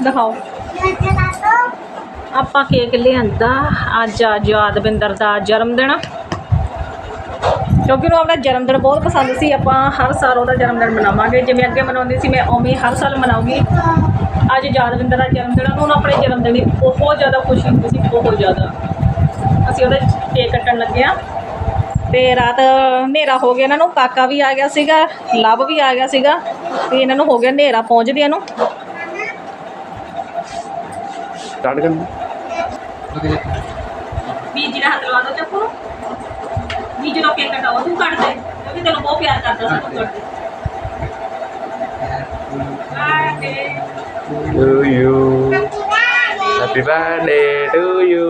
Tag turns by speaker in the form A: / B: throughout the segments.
A: ਦਿਖਾਓ। ਆਪਾਂ ਕੇਕ ਲਿਆਂਦਾ। ਅੱਜ ਆ ਯਾਦਵਿੰਦਰ ਦਾ ਜਨਮ ਦਿਨ। ਕਿਉਂਕਿ ਉਹਨੂੰ ਆਪਣਾ ਜਨਮ ਦਿਨ ਬਹੁਤ ਪਸੰਦ ਸੀ। ਆਪਾਂ ਹਰ ਸਾਲ ਉਹਦਾ ਜਨਮ ਦਿਨ ਮਨਾਵਾਂਗੇ। ਜਿਵੇਂ ਅੱਗੇ ਮਨਾਉਂਦੀ ਸੀ ਮੈਂ ਉਵੇਂ ਹਰ ਸਾਲ ਮਨਾਉਂਗੀ ਅੱਜ ਯਾਦਵਿੰਦਰ ਦਾ ਜਨਮ ਦਿਨ ਆ, ਉਹਨੂੰ ਆਪਣੇ ਜਨਮ ਦਿਨ ਦੀ ਬਹੁਤ ਜ਼ਿਆਦਾ ਖੁਸ਼ੀ ਹੁੰਦੀ ਸੀ ਬਹੁਤ ਜ਼ਿਆਦਾ। ਅਸੀਂ ਉਹਦਾ ਕੇਕ ਕੱਟਣ ਲੱਗੇ ਆ ਤੇ ਰਾਤ ਹਨੇਰਾ ਹੋ ਗਿਆ ਇਹਨਾਂ ਨੂੰ। ਕਾਕਾ ਵੀ ਆ ਗਿਆ ਸੀਗਾ ਲਵ ਵੀ ਆ ਗਿਆ ਸੀਗਾ। ਤੇ ਇਹਨਾਂ ਨੂੰ ਹੋ ਗਿਆ ਹਨੇਰਾ ਪਹੁੰਚਦਿਆਂ ਨੂੰ
B: ਸਟਾਰਟ ਕਰਨਾ
A: ਬੀਜੀ ਦਾ ਹੱਥ ਲਵਾ ਦੋ ਚੱਕੂ ਬੀਜੀ ਦਾ ਕੇਕ ਕਟਾਓ ਤੂੰ ਕੱਟ ਦੇ ਕਿਉਂਕਿ ਤੈਨੂੰ ਬਹੁਤ ਪਿਆਰ ਕਰਦਾ ਸੀ ਤੂੰ ਕੱਟ ਦੇ
B: to you? Happy birthday to you.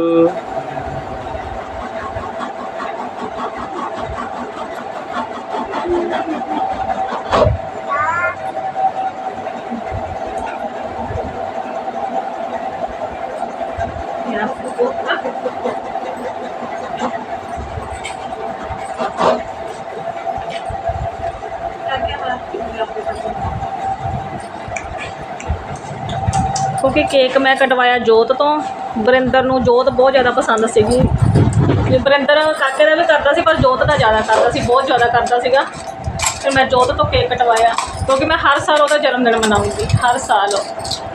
A: ਕਿਉਂਕਿ ਕੇਕ ਮੈਂ ਕਟਵਾਇਆ ਜੋਤ ਤੋਂ। ਵਰਿੰਦਰ ਨੂੰ ਜੋਤ ਬਹੁਤ ਜ਼ਿਆਦਾ ਪਸੰਦ ਸੀਗੀ। ਤੇ ਵਰਿੰਦਰ ਕਾਕੇ ਦਾ ਵੀ ਕਰਦਾ ਸੀ, ਪਰ ਜੋਤ ਦਾ ਜ਼ਿਆਦਾ ਕਰਦਾ ਸੀ, ਬਹੁਤ ਜ਼ਿਆਦਾ ਕਰਦਾ ਸੀਗਾ। ਫਿਰ ਮੈਂ ਜੋਤ ਤੋਂ ਕੇਕ ਕਟਵਾਇਆ, ਕਿਉਂਕਿ ਮੈਂ ਹਰ ਸਾਲ ਉਹਦਾ ਜਨਮ ਦਿਨ ਮਨਾਉਂਗੀ ਹਰ ਸਾਲ।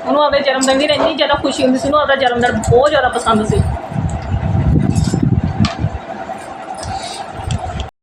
A: ਉਹਨੂੰ ਆਪਣੇ ਜਨਮ ਦਿਨ ਦੀ ਇੰਨੀ ਜ਼ਿਆਦਾ ਖੁਸ਼ੀ ਹੁੰਦੀ ਸੀ, ਉਹਨੂੰ ਆਪਦਾ ਜਨਮ ਦਿਨ ਬਹੁਤ ਜ਼ਿਆਦਾ ਪਸੰਦ ਸੀ।